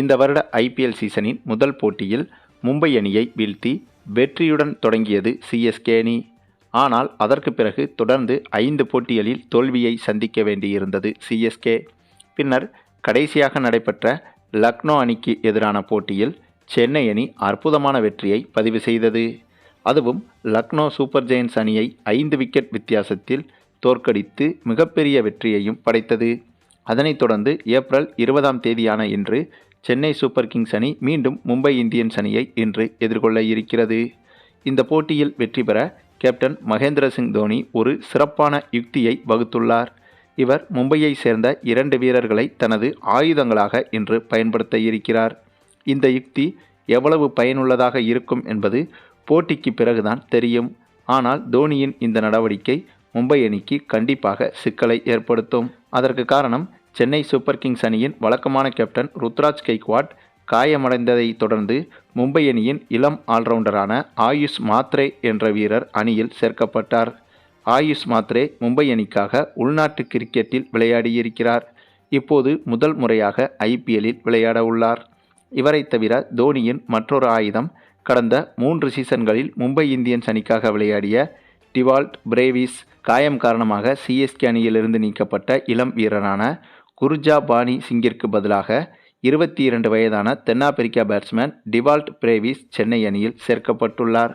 இந்த வருட ஐபிஎல் சீசனின் முதல் போட்டியில் மும்பை அணியை வீழ்த்தி வெற்றியுடன் தொடங்கியது சிஎஸ்கே அணி. ஆனால் அதற்கு பிறகு தொடர்ந்து ஐந்து போட்டிகளில் தோல்வியை சந்திக்க வேண்டியிருந்தது சிஎஸ்கே பின்னர் கடைசியாக நடைபெற்ற லக்னோ அணிக்கு எதிரான போட்டியில் சென்னை அணி அற்புதமான வெற்றியை பதிவு செய்தது. அதுவும் லக்னோ சூப்பர் ஜெயின்ஸ் அணியை ஐந்து விக்கெட் வித்தியாசத்தில் தோற்கடித்து மிகப்பெரிய வெற்றியையும் படைத்தது. அதனைத் தொடர்ந்து ஏப்ரல் இருபதாம் தேதியான இன்று சென்னை சூப்பர் கிங்ஸ் அணி மீண்டும் மும்பை இந்தியன்ஸ் அணியை இன்று எதிர்கொள்ள இருக்கிறது. இந்த போட்டியில் வெற்றி பெற கேப்டன் மகேந்திர சிங் தோனி ஒரு சிறப்பான யுக்தியை வகுத்துள்ளார். இவர் மும்பையை சேர்ந்த இரண்டு வீரர்களை தனது ஆயுதங்களாக இன்று பயன்படுத்த இருக்கிறார். இந்த யுக்தி எவ்வளவு பயனுள்ளதாக இருக்கும் என்பது போட்டிக்கு பிறகுதான் தெரியும். ஆனால் தோனியின் இந்த நடவடிக்கை மும்பை அணிக்கு கண்டிப்பாக சிக்கலை ஏற்படுத்தும். அதற்கு காரணம் சென்னை சூப்பர் கிங்ஸ் அணியின் வழக்கமான கேப்டன் ருத்ராஜ் கெய்க்வாட் காயமடைந்ததை தொடர்ந்து மும்பை அணியின் இளம் ஆல்ரவுண்டரான ஆயுஷ் மாத்ரே என்ற வீரர் அணியில் சேர்க்கப்பட்டார். ஆயுஷ் மாத்ரே மும்பை அணிக்காக உள்நாட்டு கிரிக்கெட்டில் விளையாடியிருக்கிறார். இப்போது முதல் முறையாக ஐபிஎல்லில் விளையாட உள்ளார். இவரை தவிர தோனியின் மற்றொரு ஆயுதம் கடந்த மூன்று சீசன்களில் மும்பை இந்தியன்ஸ் அணிக்காக விளையாடிய டிவால்ட் பிரேவிஸ். காயம் காரணமாக சிஎஸ்கே அணியிலிருந்து நீக்கப்பட்ட இளம் வீரரான குர்ஜா பாணி சிங்கிற்கு பதிலாக இருபத்தி இரண்டு வயதான தென்னாப்பிரிக்கா பேட்ஸ்மேன் டிவால்ட் பிரேவிஸ் சென்னை அணியில் சேர்க்கப்பட்டுள்ளார்.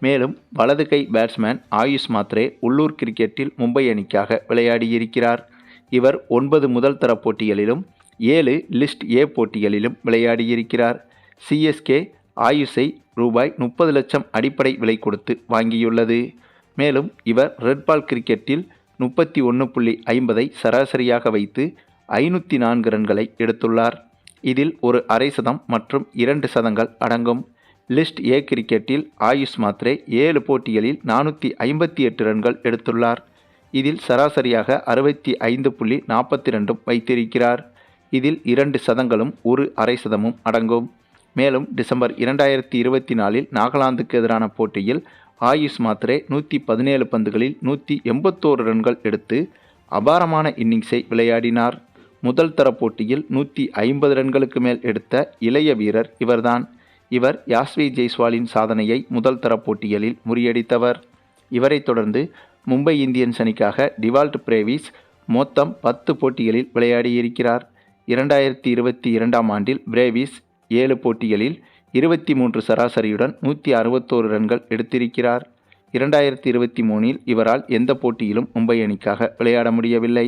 மேலும் வலது கை பேட்ஸ்மேன் ஆயுஷ் மாத்ரே உள்ளூர் கிரிக்கெட்டில் மும்பை அணிக்காக விளையாடியிருக்கிறார். இவர் ஒன்பது முதல் தர போட்டிகளிலும் ஏழு லிஸ்ட் ஏ போட்டிகளிலும் விளையாடியிருக்கிறார். சிஎஸ்கே ஆயுஷை ரூபாய் முப்பது லட்சம் அடிப்படை விலை கொடுத்து வாங்கியுள்ளது. மேலும் இவர் ரெட் பால் கிரிக்கெட்டில் முப்பத்தி ஒன்று புள்ளி ஐம்பதை சராசரியாக வைத்து ஐநூற்றி நான்கு ரன்களை எடுத்துள்ளார். இதில் ஒரு அரை சதம் மற்றும் இரண்டு சதங்கள் அடங்கும். லிஸ்ட் ஏ கிரிக்கெட்டில் ஆயுஷ் மாத்ரே ஏழு போட்டிகளில் நானூற்றி ஐம்பத்தி எட்டு ரன்கள் எடுத்துள்ளார். இதில் சராசரியாக அறுபத்தி ஐந்து புள்ளி நாற்பத்தி ரெண்டும் வைத்திருக்கிறார். இதில் இரண்டு சதங்களும் ஒரு அரை சதமும் அடங்கும். மேலும் டிசம்பர் இரண்டாயிரத்தி இருபத்தி நாலில் நாகாலாந்துக்கு எதிரான போட்டியில் ஆயுஷ் மாத்ரே நூற்றி பதினேழு பந்துகளில் நூற்றி எண்பத்தோரு ரன்கள் எடுத்து அபாரமான இன்னிங்ஸை விளையாடினார். முதல் தர போட்டியில் நூற்றி ஐம்பது ரன்களுக்கு மேல் எடுத்த இளைய வீரர் இவர்தான். இவர் யாஸ்வி ஜெய்ஸ்வாலின் சாதனையை முதல் தர போட்டிகளில் முறியடித்தவர். இவரைத் தொடர்ந்து மும்பை இந்தியன்ஸ் அணிக்காக டிவால்ட் பிரேவிஸ் மொத்தம் பத்து போட்டிகளில் விளையாடியிருக்கிறார். இரண்டாயிரத்தி இருபத்தி இரண்டாம் ஆண்டில் பிரேவிஸ் ஏழு போட்டிகளில் இருபத்தி மூன்று சராசரியுடன் நூற்றி அறுபத்தோரு ரன்கள் எடுத்திருக்கிறார். இரண்டாயிரத்தி இருபத்தி மூணில் இவரால் எந்த போட்டியிலும் மும்பை அணிக்காக விளையாட முடியவில்லை.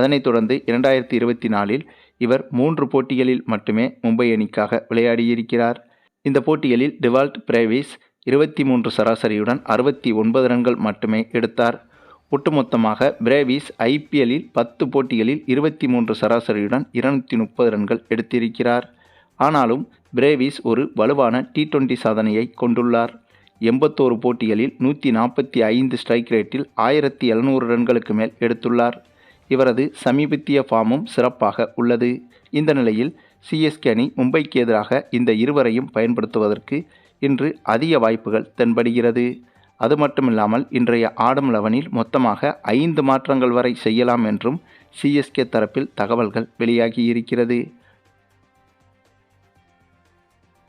அதனைத் தொடர்ந்து இரண்டாயிரத்தி இருபத்தி நாலில் இவர் மூன்று போட்டிகளில் மட்டுமே மும்பை அணிக்காக விளையாடியிருக்கிறார். இந்த போட்டிகளில் டிவால்ட் பிரேவிஸ் இருபத்தி மூன்று சராசரியுடன் அறுபத்தி ஒன்பது ரன்கள் மட்டுமே எடுத்தார். ஒட்டுமொத்தமாக பிரேவிஸ் ஐபிஎல்லில் பத்து போட்டிகளில் இருபத்தி மூன்று சராசரியுடன் இருநூற்றி முப்பது ரன்கள் எடுத்திருக்கிறார். ஆனாலும் பிரேவிஸ் ஒரு வலுவான டி டுவெண்டி சாதனையை கொண்டுள்ளார். எண்பத்தோரு போட்டிகளில் நூற்றி நாற்பத்தி ஐந்து ஸ்ட்ரைக் ரேட்டில் ஆயிரத்தி எழுநூறு ரன்களுக்கு மேல் எடுத்துள்ளார். இவரது சமீபத்திய ஃபார்மும் சிறப்பாக உள்ளது. இந்த நிலையில் சிஎஸ்கே அணி மும்பைக்கு எதிராக இந்த இருவரையும் பயன்படுத்துவதற்கு இன்று அதிக வாய்ப்புகள் தென்படுகிறது. அது மட்டுமில்லாமல் இன்றைய ஆடம் லெவனில் மொத்தமாக ஐந்து மாற்றங்கள் வரை செய்யலாம் என்றும் சிஎஸ்கே தரப்பில் தகவல்கள் வெளியாகி இருக்கிறது